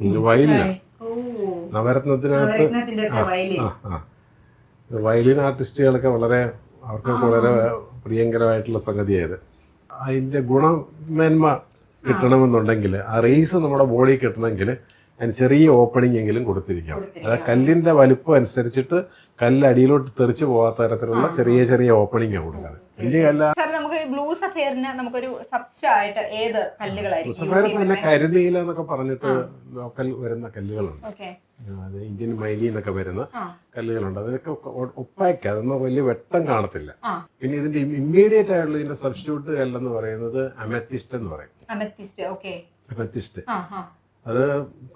വയലിന. വയലിനാണ് നവരത്നത്തിനകത്ത് violin ആർട്ടിസ്റ്റുകളൊക്കെ വളരെ അവർക്ക് വളരെ പ്രിയങ്കരമായിട്ടുള്ള സംഗതിയായത്. അതിന്റെ ഗുണമേന്മ കിട്ടണമെന്നുണ്ടെങ്കിൽ ആ റേസ് നമ്മുടെ ബോഡി കിട്ടണമെങ്കിൽ അതിന് ചെറിയ ഓപ്പണിംഗ് എങ്കിലും കൊടുത്തിരിക്കണം. അതായത് കല്ലിന്റെ വലിപ്പം അനുസരിച്ചിട്ട് കല്ല് അടിയിലോട്ട് തെറിച്ച് പോകാത്ത തരത്തിലുള്ള ചെറിയ ചെറിയ ഓപ്പണിംഗ് കൊടുക്കുന്നത്. വലിയ കല്ല നമുക്ക് ബ്ലൂ സഫയറിന് നമുക്കൊരു സബ്സ്റ്റ ആയിട്ട് ഏത് കല്ലുകളായിരിക്കും? കരുനീല എന്നൊക്കെ പറഞ്ഞിട്ട് ലോക്കൽ വരുന്ന കല്ലുകളുണ്ട്. ഇന്ത്യൻ മൈലി എന്നൊക്കെ വരുന്ന കല്ലുകളുണ്ട്. അതിനൊക്കെ ഒപ്പാക്കി അതൊന്നും വലിയ വെട്ടം കാണത്തില്ല. പിന്നെ ഇതിന്റെ ഇമ്മീഡിയറ്റ് ആയിട്ടുള്ള ഇതിന്റെ സബ്സ്റ്റിറ്റ്യൂട്ട് കല്ലെന്ന് പറയുന്നത് അമത്തിസ്റ്റ് എന്ന് പറയും. അമത്തിസ്റ്റ്. അത്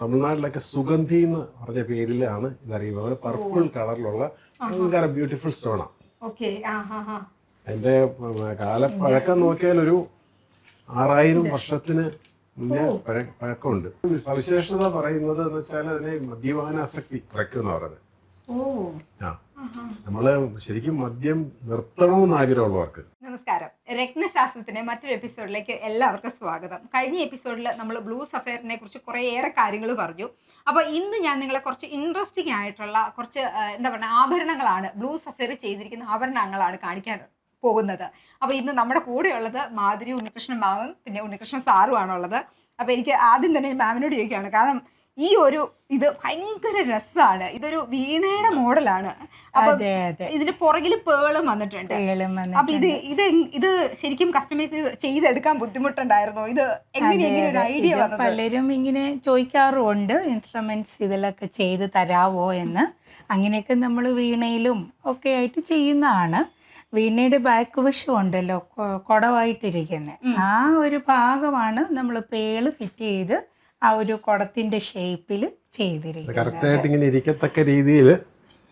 തമിഴ്നാട്ടിലൊക്കെ സുഗന്ധി എന്ന് പറഞ്ഞ പേരിലാണ് ഇതറിയുന്നത്. പർപ്പിൾ കളറിലുള്ള ഭയങ്കര ബ്യൂട്ടിഫുൾ സ്റ്റോണാണ് ഉം, കാലപ്പഴക്കം നോക്കിയാൽ ഒരു ആറായിരം വർഷത്തിന് മുന്നേ പഴക്കമുണ്ട്. സവിശേഷത പറയുന്നത് എന്ന് വെച്ചാൽ അതിനെ മദ്യപാനാസക്തി കുറയ്ക്കുന്ന പറയുന്നത്. ആ. നമ്മൾ ശരിക്കും മദ്യം നിർത്തണമെന്ന് ആഗ്രഹമുള്ളവർക്ക്. നമസ്കാരം. രത്നശാസ്ത്രത്തിന്റെ മറ്റൊരു എപ്പിസോഡിലേക്ക് എല്ലാവർക്കും സ്വാഗതം. കഴിഞ്ഞ എപ്പിസോഡിൽ നമ്മൾ ബ്ലൂ സഫയറിനെ കുറിച്ച് കുറേയേറെ കാര്യങ്ങൾ പറഞ്ഞു. അപ്പോൾ ഇന്ന് ഞാൻ നിങ്ങളെ കുറച്ച് ഇൻട്രസ്റ്റിംഗ് ആയിട്ടുള്ള കുറച്ച് എന്താ പറയുക ആഭരണങ്ങളാണ് ബ്ലൂ സഫയർ ചെയ്തിരിക്കുന്ന ആഭരണങ്ങളാണ് കാണിക്കാൻ പോകുന്നത്. അപ്പോൾ ഇന്ന് നമ്മുടെ കൂടെ കൂടെയുള്ളത് മാധുരി ഉണ്ണികൃഷ്ണൻ മാമും പിന്നെ ഉണ്ണികൃഷ്ണൻ സാറുമാണുള്ളത് അപ്പോൾ എനിക്ക് ആദ്യം തന്നെ മാമിനോട് ചോദിക്കുകയാണ്. കാരണം ഈ ഒരു ഇത് ഭയങ്കര രസമാണ് ഇതൊരു വീണയുടെ മോഡലാണ്. അപ്പൊ അതെ ഇതിന്റെ പുറകിൽ പേളും വന്നിട്ടുണ്ട്. അപ്പൊ ഇത് ഇത് ഇത് ശരിക്കും കസ്റ്റമൈസ് ചെയ്തെടുക്കാൻ ബുദ്ധിമുട്ടുണ്ടായിരുന്നോ? ഇത് എങ്ങനെ ഒരു ഐഡിയ പലരും ഇങ്ങനെ ചോദിക്കാറുണ്ട് ഇൻസ്ട്രുമെന്റ്സ് ഇതിലൊക്കെ ചെയ്ത് തരാവോ എന്ന്. അങ്ങനെയൊക്കെ നമ്മൾ വീണയിലും ഒക്കെ ആയിട്ട് ചെയ്യുന്നതാണ്. വീണയുടെ ബാക്ക് വശം ഉണ്ടല്ലോ കുടവായിട്ടിരിക്കുന്നത് ആ ഒരു ഭാഗമാണ് നമ്മൾ പേൾ ഫിറ്റ് ചെയ്ത് ആ ഒരു കുടത്തിന്റെ ഷേപ്പിൽ ചെയ്തിരിക്കുന്നത്. കറക്റ്റായിട്ട് ഇങ്ങനെ ഇരിക്കത്തക്ക രീതിയിൽ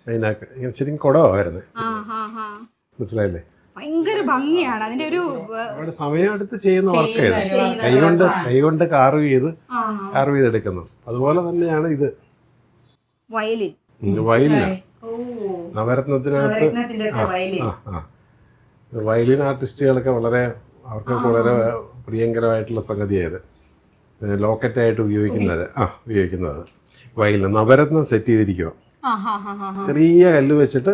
അതിനകത്ത് ശരിക്കും ആ, ആ. മനസ്സിലായില്ലേ? ഭയങ്കര ഭംഗിയാണ്. അതിന്റെ ഒരു സമയമെടുത്ത് ചെയ്യുന്ന വർക്ക് ചെയ്ത് കൈകൊണ്ട് കൈകൊണ്ട് കാർവ് ചെയ്ത് കാർവ് ചെയ്തെടുക്കുന്നു. അതുപോലെ തന്നെയാണ് ഇത്. വയലിൻ. വയലിൻ ഓ. നവരത്നത്തിനകത്ത് നവരത്നത്തിന്റെ വയലിൻ. ആ ആ. വയലിൻ ആർട്ടിസ്റ്റുകളൊക്കെ വളരെ അവർക്ക് വളരെ പ്രിയങ്കരമായിട്ടുള്ള സംഗതിയായത്. ലോക്കറ്റായിട്ട് ഉപയോഗിക്കുന്നത്. ആ ഉപയോഗിക്കുന്നത്. വയലിൻ നവരത്നം സെറ്റ് ചെയ്തിരിക്കുക ചെറിയ കല്ല് വെച്ചിട്ട്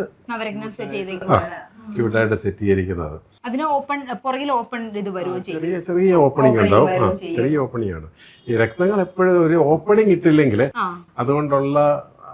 ക്യൂട്ടായിട്ട് സെറ്റ് ചെയ്തിരിക്കുന്നത്. അതിന് ഓപ്പൺ പുറകിൽ ഓപ്പൺ ഇത് വരുമോ ചെറിയ ചെറിയ ഓപ്പണിംഗ് ഉണ്ടാവും. ആ ചെറിയ ഓപ്പണിംഗ് ആണ്. ഈ രക്തങ്ങൾ എപ്പോഴും ഒരു ഓപ്പണിംഗ് ഇട്ടില്ലെങ്കിൽ അതുകൊണ്ടുള്ള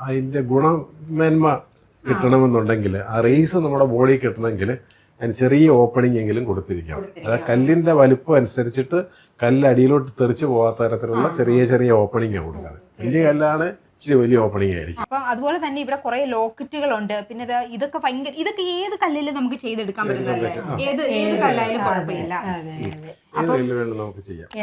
അതിന്റെ ഗുണമേന്മ കിട്ടണമെന്നുണ്ടെങ്കിൽ ആ റേസ് നമ്മുടെ ബോഡി കിട്ടണമെങ്കിൽ അതിന് ചെറിയ ഓപ്പണിംഗ് എങ്കിലും കൊടുത്തിരിക്കാം. അതായത് കല്ലിന്റെ വലുപ്പം അനുസരിച്ചിട്ട് കല്ല് അടിയിലോട്ട് തെറിച്ച് പോകാത്ത തരത്തിലുള്ള ചെറിയ ചെറിയ ഓപ്പണിംഗ് കൊടുക്കുന്നത്. വലിയ കല്ലാണ് ഇച്ചിരി വലിയ ഓപ്പണിംഗ് ആയിരിക്കും. അപ്പൊ അതുപോലെ തന്നെ ഇവിടെ കുറെ ലോക്കറ്റുകൾ ഉണ്ട് പിന്നെ ഇതൊക്കെ ഭയങ്കര ഇതൊക്കെ ഏത് കല്ലിൽ നമുക്ക് ചെയ്തെടുക്കാൻ പറ്റുന്നതല്ലേ? ഏത് ഏത് കല്ലായാലും കുഴപ്പമില്ല.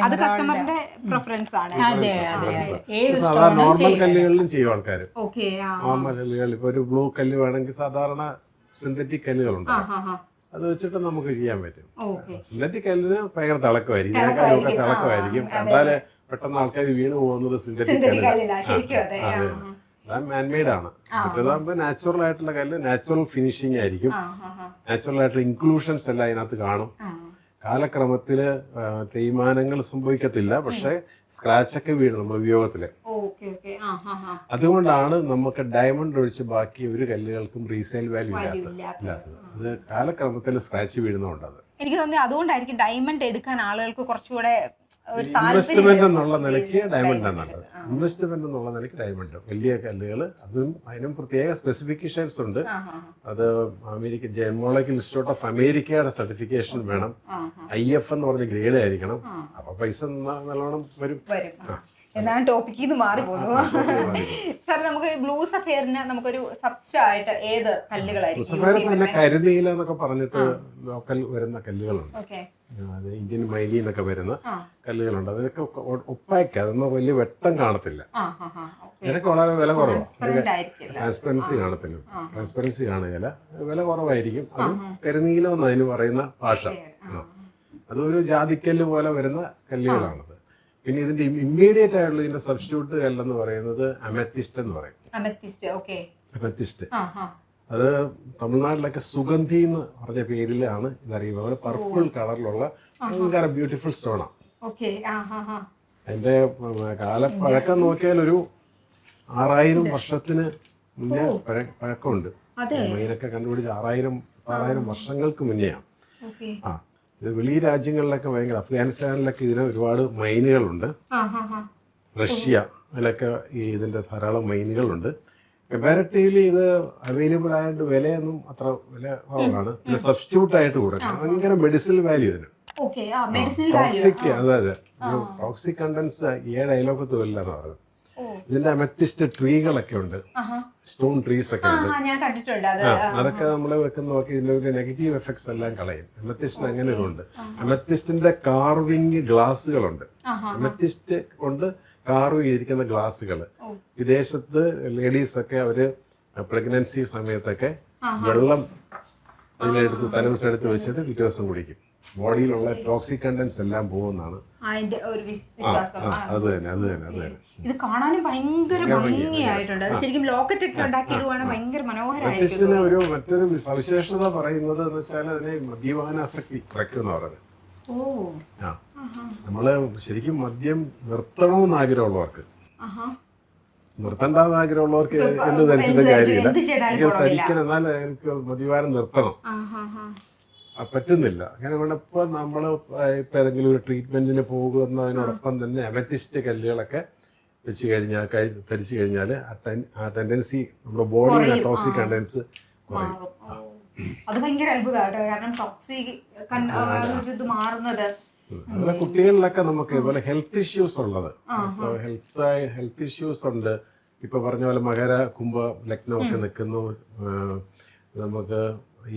അതെ കസ്റ്റമറിന്റെ പ്രിഫറൻസ് ആണ്. അതെ അതെ അതെ. ഏത് സാധാരണ നോർമൽ ചെയ്യും. കല്ലുകളിലും ചെയ്യും ആൾക്കാർ ഓക്കെ നോർമൽ കല്ലുകൾ ഇപ്പൊ ഒരു ബ്ലൂ കല്ല് വേണമെങ്കിൽ സാധാരണ സിന്തറ്റിക് കല്ലുകളുണ്ട്. അത് വെച്ചിട്ട് നമുക്ക് ചെയ്യാൻ പറ്റും. സിന്തറ്റിക് കല്ലിന് ഭയങ്കര തിളക്കമായിരിക്കും. ഇതിനേക്കാളൊക്കെ തിളക്കമായിരിക്കും. കണ്ടാൽ പെട്ടെന്ന് ആൾക്കാർ വീണ് പോകുന്നത് സിന്തറ്റിക് കല്ലിലാണ്. കല്ലില്ല ശരിക്കും അതെ. ആ, അതെ. അത് മാൻമെയ്ഡ് ആണ്. മറ്റേതാകുമ്പോൾ നാച്ചുറൽ ആയിട്ടുള്ള കല്ല് നാച്ചുറൽ ഫിനിഷിംഗ് ആയിരിക്കും. നാച്ചുറൽ ആയിട്ടുള്ള ഇൻക്ലൂഷൻസ് എല്ലാം അതിനകത്ത് കാണും. കാലക്രമത്തിൽ തേയ്മാനങ്ങൾ സംഭവിക്കത്തില്ല. പക്ഷേ സ്ക്രാച്ച് ഒക്കെ വീഴും നമ്മുടെ ഉപയോഗത്തിൽ അതുകൊണ്ടാണ് നമുക്ക് ഡയമണ്ട് ഒഴിച്ച് ബാക്കി ഒരു കല്ലുകൾക്കും റീസെയിൽ വാല്യൂ ഇല്ലാത്ത ഇല്ലാത്തത്. അത് കാലക്രമത്തിൽ സ്ക്രാച്ച് വീഴുന്നതുകൊണ്ടാണ് എനിക്ക് തോന്നുന്നത് അതുകൊണ്ടായിരിക്കും ഡയമണ്ട് എടുക്കാൻ ആളുകൾക്ക് കുറച്ചുകൂടെ ഇൻവെസ്റ്റ്മെന്റ് എന്നുള്ള നിലയ്ക്ക് ഡയമണ്ട്. നല്ലത് ഇൻവെസ്റ്റ്മെന്റ് എന്നുള്ള നിലയ്ക്ക് ഡയമണ്ട് വലിയ കല്ലുകൾ അതും അതിനും പ്രത്യേക സ്പെസിഫിക്കേഷൻസ് ഉണ്ട്. അത് അമേരിക്ക ജെമോളജിക്കൽ ഇൻസ്റ്റിറ്റ്യൂട്ട് ഓഫ് അമേരിക്കയുടെ സർട്ടിഫിക്കേഷൻ വേണം. ഐ എഫ് എന്ന് പറഞ്ഞ ഗ്രേഡ് ആയിരിക്കണം. അപ്പൊ പൈസ നല്ലോണം വരും. എന്നാണ് ടോപ്പിക്കിൽ നിന്ന് മാറി പോകുന്നു സാർ നമുക്ക് ബ്ലൂ സഫയറിന് നമുക്കൊരു സബ്സ്റ്റ ആയിട്ട് ഏത് കല്ലുകളായിരിക്കും എന്നൊക്കെ പറഞ്ഞിട്ട് ലോക്കൽ വരുന്ന കല്ലുകളുണ്ട്. ഇന്ത്യൻ മൈലി എന്നൊക്കെ വരുന്ന കല്ലുകളുണ്ട്. അതിനൊക്കെ ഒപ്പാക്ക. അതൊന്നും വലിയ വെട്ടം കാണത്തില്ല. ഇതൊക്കെ വളരെ വില കുറവാണ് ട്രാൻസ്പെറൻസി കാണത്തില്ല. ട്രാൻസ്പെറൻസി കാണുകയില്ല വില കുറവായിരിക്കും. അത് കരുനീലം എന്ന് അതിന് പറയുന്ന ഭാഷ. അതൊരു ജാതിക്കല്ല് പോലെ വരുന്ന കല്ലുകളാണത്. പിന്നെ ഇതിന്റെ ഇമ്മീഡിയറ്റ് ആയിട്ടുള്ള ഇതിന്റെ സബ്സ്റ്റിറ്റ്യൂട്ട് കല്ലെന്ന് പറയുന്നത് അമെത്തിസ്റ്റ് എന്ന് പറയും. അമത്തിസ്റ്റ് അത് തമിഴ്നാട്ടിലൊക്കെ സുഗന്ധി എന്ന് പറഞ്ഞ പേരിലാണ് ഇതറിയുന്നത്. പർപ്പിൾ കളറിലുള്ള ഭയങ്കര ബ്യൂട്ടിഫുൾ സ്റ്റോണാണ് അതിന്റെ ഉം, കാലപ്പഴക്കം നോക്കിയാൽ ഒരു ആറായിരം വർഷത്തിന് മുന്നേ പഴ- പഴക്കമുണ്ട്. മൈനൊക്കെ കണ്ടുപിടിച്ച ആറായിരം ആറായിരം വർഷങ്ങൾക്ക് മുന്നെയാണ്. ആ ഇത് വെളി രാജ്യങ്ങളിലൊക്കെ ഭയങ്കര അഫ്ഗാനിസ്ഥാനിലൊക്കെ ഇതിന് ഒരുപാട് മൈനുകളുണ്ട്. റഷ്യ അതിലൊക്കെ ഈ ഇതിന്റെ ധാരാളം മൈനുകളുണ്ട്. കമ്പാരിറ്റീവ്ലി ഇത് അവൈലബിൾ ആയിട്ട് വിലയൊന്നും അത്ര വില കുറവാണ്. സബ്സ്റ്റിറ്റ്യൂട്ട് ആയിട്ട് കൊടുക്കാം ഭയങ്കര മെഡിസിൻ വാല്യൂ ഇതിന്. ടോക്സിക് അതെ അതെ. ടോക്സിക് കണ്ടൻസ് ഏഴ് അയലോക്കത്ത് വല്ല എന്ന് ഓ. ഇതിന്റെ അമെത്തിസ്റ്റ് ട്രീകളൊക്കെ ഉണ്ട്. സ്റ്റോൺ ട്രീസ് ഒക്കെ ഉണ്ട്. അതൊക്കെ നമ്മൾ വെക്കുന്ന നോക്കി ഇതിന്റെ ഒരു നെഗറ്റീവ് എഫക്ട്സ് എല്ലാം കളയും. അമത്തിസ്റ്റിന് അങ്ങനെ ഉണ്ട് അമത്തിസ്റ്റിന്റെ കാർവിംഗ് ഗ്ലാസ്സുകളുണ്ട് അമത്യസ്റ്റ് അമത്തിസ്റ്റ് കൊണ്ട് കാർവ് ചെയ്തിരിക്കുന്ന ഗ്ലാസ്സുകൾ. വിദേശത്ത് ലേഡീസ് ഒക്കെ അവർ പ്രഗ്നൻസി സമയത്തൊക്കെ വെള്ളം വെള്ളം അതിലെടുത്ത് തലവസെടുത്ത് വെച്ചിട്ട് പിറ്റേ ദിവസം കുടിക്കും. ബോഡിയിലുള്ള ടോക്സിക് കണ്ടൻസ് എല്ലാം പോകുന്നതാണ്. അത് തന്നെ അത് തന്നെ അത് തന്നെ. ഇത് കാണാനും ഭയങ്കര ഭംഗിയാ, ഭംഗിയായിട്ടുണ്ട്. ശരിക്കും ലോക്കറ്റ് ഒക്കെ ഉണ്ടാക്കിയിടുവാണ് ഭയങ്കര മനോഹരമായിരിക്കും ഒരു മറ്റൊരു സവിശേഷത പറയുന്നത് എന്ന് വെച്ചാൽ അതിനെ മദ്യപാനാസക്തി കുറയ്ക്കുന്ന പറയുന്നത്. ഓ. ആ. നമ്മൾ ശരിക്കും മദ്യം നിർത്തണമെന്ന് ആഗ്രഹമുള്ളവർക്ക്. നിർത്തണ്ടാന്ന് ആഗ്രഹമുള്ളവർക്ക് എന്ത് ധരിച്ചിട്ട് കാര്യമില്ല. തരിക്കണം എന്നാൽ എനിക്ക് മദ്യപാനം നിർത്തണം. പറ്റുന്നില്ല. അങ്ങനെ വേണപ്പോ നമ്മൾ ഇപ്പം ഏതെങ്കിലും ഒരു ട്രീറ്റ്മെന്റിന് പോകുന്നതിനോടൊപ്പം തന്നെ അമറ്റിസ്റ്റ് കല്ലുകളൊക്കെ വെച്ച് കഴിഞ്ഞാൽ കഴി ധരിച്ചു കഴിഞ്ഞാൽ ആ ടെൻഡൻസി നമ്മുടെ ബോഡിയിലെ ടോക്സിക് കണ്ടൻസ് കുറയും. അത് ഭയങ്കര അത്ഭുതമാണ് കാരണം ടോക്സിക് ഇത് മാറുന്നത്. അതുപോലെ കുട്ടികളിലൊക്കെ നമുക്ക് ഇതുപോലെ ഹെൽത്ത് ഇഷ്യൂസ് ഉള്ളത്. ഇപ്പോൾ ഹെൽത്ത് ഹെൽത്ത് ഇഷ്യൂസ് ഉണ്ട്. ഇപ്പൊ പറഞ്ഞ പോലെ മകര കുംഭ ലഗ്നം ഒക്കെ നിൽക്കുന്നു. നമുക്ക്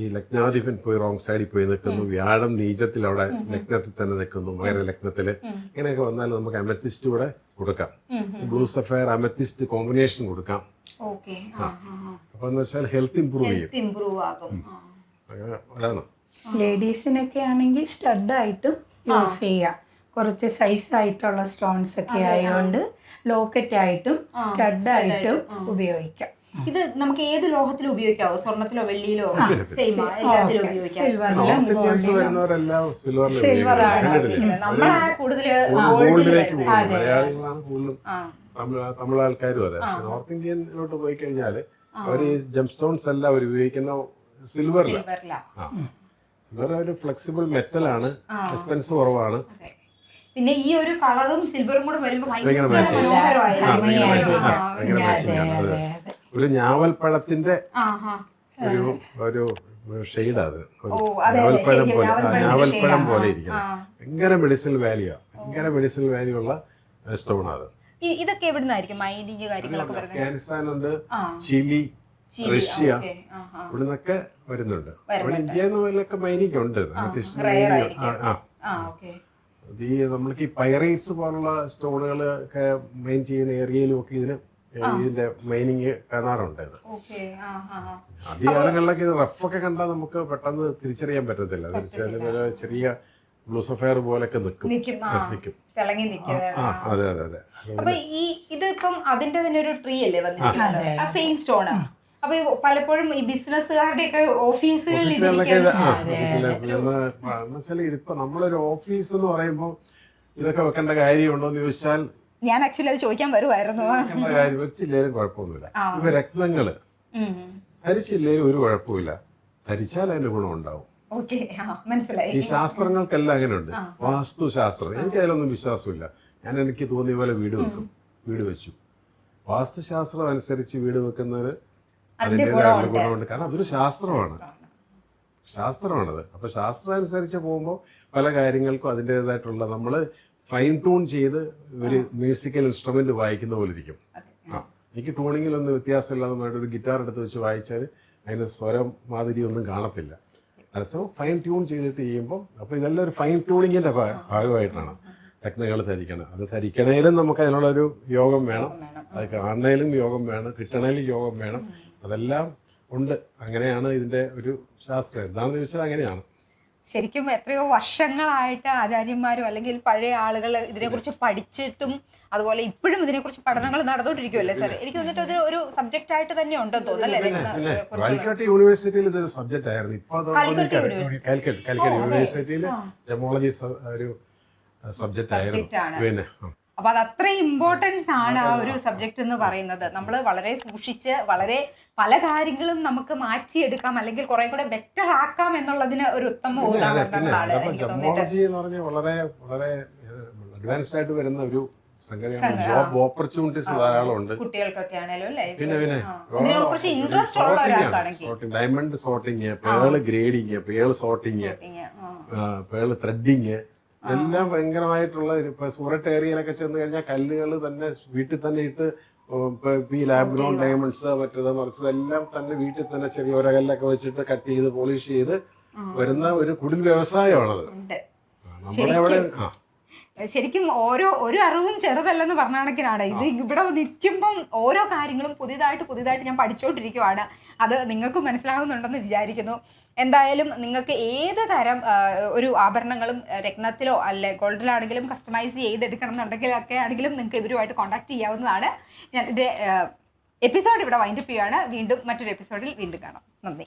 ഈ ലഗ്നാധിപൻ പോയി റോങ് സൈഡിൽ പോയി നിൽക്കുന്നു. വ്യാഴം നീചത്തിൽ അവിടെ ലഗ്നത്തിൽ തന്നെ നിൽക്കുന്നു. മകര ലഗ്നത്തിൽ ഇങ്ങനെയൊക്കെ വന്നാൽ നമുക്ക് അമത്തിസ്റ്റ് കൂടെ കൊടുക്കാം. ബ്ലൂ സഫയർ അമത്തിസ്റ്റ് കോമ്പിനേഷൻ കൊടുക്കാം. ഓക്കെ. അപ്പൊ എന്ന് വെച്ചാൽ ഹെൽത്ത് ഇമ്പ്രൂവ് ചെയ്യും. ഇമ്പ്രൂവ് ആകും. അതാണ്. ലേഡീസിനൊക്കെ ആണെങ്കിൽ സ്റ്റഡായിട്ടും യൂസ് ചെയ്യാം. കുറച്ച് സൈസ് ആയിട്ടുള്ള സ്റ്റോൺസ് ഒക്കെ ആയതുകൊണ്ട് ലോക്കറ്റ് ആയിട്ടും സ്റ്റഡ് ആയിട്ടും ഉപയോഗിക്കാം. ഇത് നമുക്ക് ഏത് ലോഹത്തിലും ഉപയോഗിക്കാവോ? സ്വർണത്തിലോ വെള്ളിയിലോ? ആണ്. നമ്മളാ കൂടുതൽ തമിഴ് ആൾക്കാരും അതെ. നോർത്ത് പോയി കഴിഞ്ഞാൽ അവർ ഈ ജം എല്ലാം അവർ ഉപയോഗിക്കുന്ന സിൽവറിലാണ് സിൽവർ ഒരു ഫ്ലെക്സിബിൾ ആണ്. എക്സ്പെൻസ് കുറവാണ്. പിന്നെ ഈ ഒരു കളറും സിൽവറും കൂടെ വരുമ്പോൾ ഭയങ്കര ആണ്. അതെ ഒരു ഞാവൽപ്പഴത്തിന്റെ. ഒരു ഒരു ഷെയ്ഡ് അത്. ഞാവൽപ്പഴം പോലെ. ഞാവൽപ്പഴം പോലെ ആണ്. ഇരിക്കുന്നത്. ഭയങ്കര മെഡിസിനൽ വാല്യൂ ഭയങ്കര മെഡിസിനൽ വാല്യൂ ഉള്ള സ്റ്റോൺ അത്. ഇതൊക്കെ എവിടെ നിന്നായിരിക്കും മൈനിങ് കാര്യങ്ങളൊക്കെ അഫ്ഗാനിസ്ഥാനുണ്ട് ചിലി, റഷ്യ. ഇവിടെ നിന്നൊക്കെ വരുന്നുണ്ട്. അവിടെ ഇന്ത്യ എന്ന് നിന്നൊക്കെ മൈനിങ് ഉണ്ട്. ഈ നമ്മൾക്ക് ഈ പൈറൈസ് പോലുള്ള സ്റ്റോണുകൾ ഒക്കെ മൈൻ ചെയ്യുന്ന ഏരിയയിലും ഒക്കെ ഇതിന് ഇതിന്റെ മൈനിങ് കാണാറുണ്ട് ഇത്. ആദ്യ കാലങ്ങളിലൊക്കെ ഇത് റഫൊക്കെ കണ്ടാൽ നമുക്ക് പെട്ടെന്ന് തിരിച്ചറിയാൻ പറ്റത്തില്ല. തിരിച്ചറിയാൻ ചെറിയ ബ്ലൂസഫയർ പോലൊക്കെ നിൽക്കും. നിക്കും ആ നിൽക്കും. തിളങ്ങി നിൽക്കുന്നത് അതെ അതെ അതെ. അപ്പൊ ഈ ഇതിപ്പം അതിന്റെ തന്നെ ഒരു ട്രീ അല്ലേ വന്നിരിക്കുന്നത്? ആ സെയിം സ്റ്റോൺ അപ്പൊ പലപ്പോഴും ഈ ബിസിനസ്സുകാരുടെ ഒക്കെ ഓഫീസുകളിൽ ഇതിപ്പോ നമ്മളൊരു ഓഫീസ് എന്ന് പറയുമ്പോൾ ഇതൊക്കെ വെക്കേണ്ട കാര്യമുണ്ടോ എന്ന് ചോദിച്ചാൽ ഞാൻ ആക്ച്വലി അത് ചോദിക്കാൻ വരുമായിരുന്നു വെച്ചില്ലേലും കുഴപ്പമൊന്നുമില്ല. ഇവ രത്നങ്ങൾ. ധരിച്ചില്ലേലും ഒരു കുഴപ്പമില്ല. ധരിച്ചാൽ അതിന്റെ ഗുണം ഉണ്ടാവും. മനസ്സിലായി. ഈ ശാസ്ത്രങ്ങൾക്കെല്ലാം അങ്ങനെയുണ്ട്. വാസ്തുശാസ്ത്രം. എനിക്ക് അതിലൊന്നും വിശ്വാസമില്ല. ഞാൻ എനിക്ക് തോന്നിയ പോലെ വീട് വെക്കും. വീട് വെച്ചു. വാസ്തുശാസ്ത്രം അനുസരിച്ച് വീട് വെക്കുന്നത് അതിന്റെതായ ഗുണമുണ്ട്. കാരണം അതൊരു ശാസ്ത്രമാണ്. ശാസ്ത്രമാണത്. അപ്പൊ ശാസ്ത്രം അനുസരിച്ച് പോകുമ്പോൾ പല കാര്യങ്ങൾക്കും അതിന്റെതായിട്ടുള്ള നമ്മൾ ഫൈൻ ട്യൂൺ ചെയ്ത് ഒരു മ്യൂസിക്കൽ ഇൻസ്ട്രുമെന്റ് വായിക്കുന്ന പോലെ ഇരിക്കും. ആ. എനിക്ക് ട്യൂണിങ്ങിലൊന്നും വ്യത്യാസമില്ലാതെ ഒരു ഗിറ്റാർ എടുത്ത് വെച്ച് വായിച്ചാൽ അതിന് സ്വരം മാതിരി ഒന്നും കാണത്തില്ല. അതേസമയം ഫൈൻ ട്യൂൺ ചെയ്തിട്ട് ചെയ്യുമ്പോൾ അപ്പോൾ ഇതെല്ലാം ഒരു ഫൈൻ ട്യൂണിങ്ങിന്റെ ഭാഗമായിട്ടാണ്. ടെക്നിക്കുകൾ ധരിക്കണം. അത് ധരിക്കണേലും നമുക്ക് അതിനുള്ളൊരു യോഗം വേണം. വേണം. അത് കാണണേലും യോഗം വേണം. കിട്ടണേലും യോഗം വേണം. അതെല്ലാം ഉണ്ട്. അങ്ങനെയാണ് ഇതിന്റെ ഒരു ശാസ്ത്രം. എന്താണെന്ന് ചോദിച്ചാൽ അങ്ങനെയാണ്. ശരിക്കും എത്രയോ വർഷങ്ങളായിട്ട് ആചാര്യന്മാരും അല്ലെങ്കിൽ പഴയ ആളുകൾ ഇതിനെക്കുറിച്ച് പഠിച്ചിട്ടും അതുപോലെ ഇപ്പോഴും ഇതിനെക്കുറിച്ച് പഠനങ്ങൾ നടന്നുകൊണ്ടിരിക്കുമല്ലേ സാർ എനിക്ക് തോന്നിട്ട് അത് ഒരു സബ്ജക്റ്റ് ആയിട്ട് തന്നെ ഉണ്ടെന്ന് രത്നത്തെക്കുറിച്ചുള്ള- യൂണിവേഴ്സിറ്റിയിൽ ഇതൊരു സബ്ജക്റ്റ് ആയിരുന്നു. ഇപ്പൊ അത് കാലിക്കറ്റ് എനിക്കറിയാം. കാലിക്കറ്റ് കാലിക്കറ്റ് ഓ, അതെ. യൂണിവേഴ്സിറ്റിയിൽ. ജമോളജി ഒരു സബ്ജക്റ്റ് ആയിരുന്നു. പിന്നെ. അപ്പൊ അത് അത്ര ഇമ്പോർട്ടൻസ് ആണ് ആ ഒരു സബ്ജക്റ്റ് എന്ന് പറയുന്നത്. നമ്മൾ വളരെ സൂക്ഷിച്ച് വളരെ പല കാര്യങ്ങളും നമുക്ക് മാറ്റിയെടുക്കാം അല്ലെങ്കിൽ കുറെ കൂടെ ബെറ്റർ ആക്കാം എന്നുള്ളതിന് ഒരു ഉത്തമ ഉദാഹരണങ്ങളാണ് ജമ്മോളജി എന്ന് പറഞ്ഞാൽ വളരെ വളരെ അഡ്വാൻസ്ഡ് ആയിട്ട് വരുന്ന ഒരു സംഗതിയാണ്. ജോബ് ഓപ്പർച്യൂണിറ്റീസ് ധാരാളം ഉണ്ട് കുട്ടികൾക്കൊക്കെ ആണല്ലോ അല്ലേ? പിന്നെ പിന്നെ. Diamond sorting pearl grading pearl sorting. Pearl threading എല്ലാം ഭയങ്കരമായിട്ടുള്ള ഇപ്പൊ സൂററ്റ് ഏരിയയിലൊക്കെ ചെന്ന് കഴിഞ്ഞാൽ കല്ലുകൾ തന്നെ വീട്ടിൽ തന്നെ ഇട്ട് ഈ ലാബ് ഗ്രൗണ്ട് ഡയമണ്ട്സ് മറ്റേത് മറിച്ചത് എല്ലാം തന്നെ വീട്ടിൽ തന്നെ ചെറിയ ഒരകല്ലൊക്കെ വെച്ചിട്ട് കട്ട് ചെയ്ത് പോളിഷ് ചെയ്ത് വരുന്ന ഒരു കുടിൽ വ്യവസായമാണത്. നമ്മളെ നമ്മുടെ അവിടെ ആ. ശരിക്കും ഓരോ ഒരു അറിവും ചെറുതല്ലെന്ന് പറഞ്ഞ കണക്കിനാണ്. ഇത് ഇവിടെ നിൽക്കുമ്പം ഓരോ കാര്യങ്ങളും പുതിയതായിട്ട് പുതിയതായിട്ട് ഞാൻ പഠിച്ചുകൊണ്ടിരിക്കുവാണ് അത് നിങ്ങൾക്ക് മനസ്സിലാകുന്നുണ്ടെന്ന് വിചാരിക്കുന്നു. എന്തായാലും നിങ്ങൾക്ക് ഏത് തരം ഒരു ആഭരണങ്ങളും രത്നത്തിലോ അല്ലെ ഗോൾഡിലാണെങ്കിലും കസ്റ്റമൈസ് ചെയ്തെടുക്കണം എന്നുണ്ടെങ്കിൽ ഒക്കെ ആണെങ്കിലും നിങ്ങൾക്ക് ഇവരുമായിട്ട് കോൺടാക്ട് ചെയ്യാവുന്നതാണ്. ഞാൻ എപ്പിസോഡ് ഇവിടെ വൈൻഡപ്പ് ചെയ്യുകയാണ് വീണ്ടും മറ്റൊരു എപ്പിസോഡിൽ വീണ്ടും കാണാം. നന്ദി.